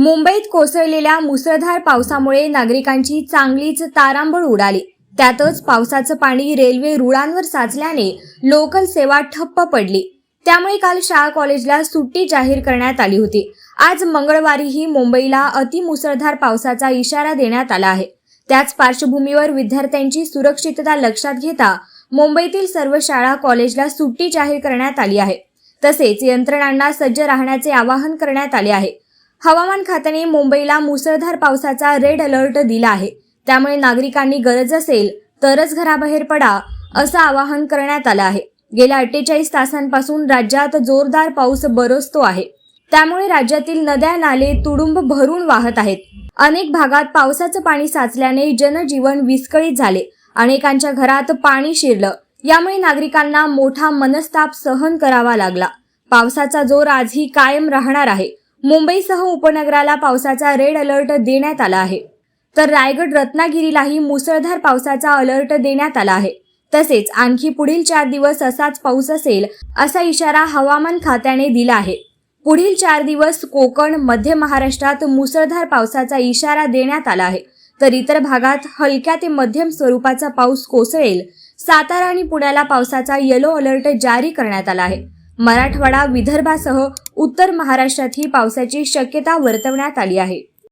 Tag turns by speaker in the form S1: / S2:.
S1: मुंबईत कोसळलेल्या मुसळधार पावसामुळे नागरिकांची चांगलीच तारांबळ उडाली. त्यातच पावसाचं पाणी रेल्वे रुळांवर साचल्याने लोकल सेवा ठप्प पडली. त्यामुळे काल शाळा कॉलेजला सुट्टी जाहीर करण्यात आली होती. आज मंगळवारीही मुंबईला अतिमुसळधार पावसाचा इशारा देण्यात आला आहे. त्याच पार्श्वभूमीवर विद्यार्थ्यांची सुरक्षितता लक्षात घेता मुंबईतील सर्व शाळा कॉलेजला सुट्टी जाहीर करण्यात आली आहे. तसेच यंत्रणांना सज्ज राहण्याचे आवाहन करण्यात आले आहे. हवामान खात्याने मुंबईला मुसळधार पावसाचा रेड अलर्ट दिला आहे. त्यामुळे नागरिकांनी गरज असेल तरच घराबाहेर पडा असं आवाहन करण्यात आलं आहे. गेल्या अठ्ठेचाळीस तासांपासून राज्यात जोरदार पाऊस बरसतो आहे. त्यामुळे राज्यातील नद्या नाले तुडुंब भरून वाहत आहेत. अनेक भागात पावसाचं पाणी साचल्याने जनजीवन विस्कळीत झाले. अनेकांच्या घरात पाणी शिरलं. यामुळे नागरिकांना मोठा मनस्ताप सहन करावा लागला. पावसाचा जोर आजही कायम राहणार आहे. मुंबईसह उपनगराला पावसाचा रेड अलर्ट देण्यात आला आहे. तर रायगड रत्नागिरीलाही मुसळधार पावसाचा अलर्ट देण्यात आला आहे. तसेच आणखी पुढील चार दिवस असाच पाऊस असेल असा इशारा हवामान खात्याने दिला आहे. पुढील चार दिवस कोकण मध्य महाराष्ट्रात मुसळधार पावसाचा इशारा देण्यात आला आहे. तर इतर भागात हलक्या ते मध्यम स्वरूपाचा पाऊस कोसळेल. सातारा आणि पुण्याला पावसाचा येलो अलर्ट जारी करण्यात आला आहे. मराठवाडा विदर्भासह उत्तर महाराष्ट्रातही पावसाची शक्यता वर्तवण्यात आली आहे.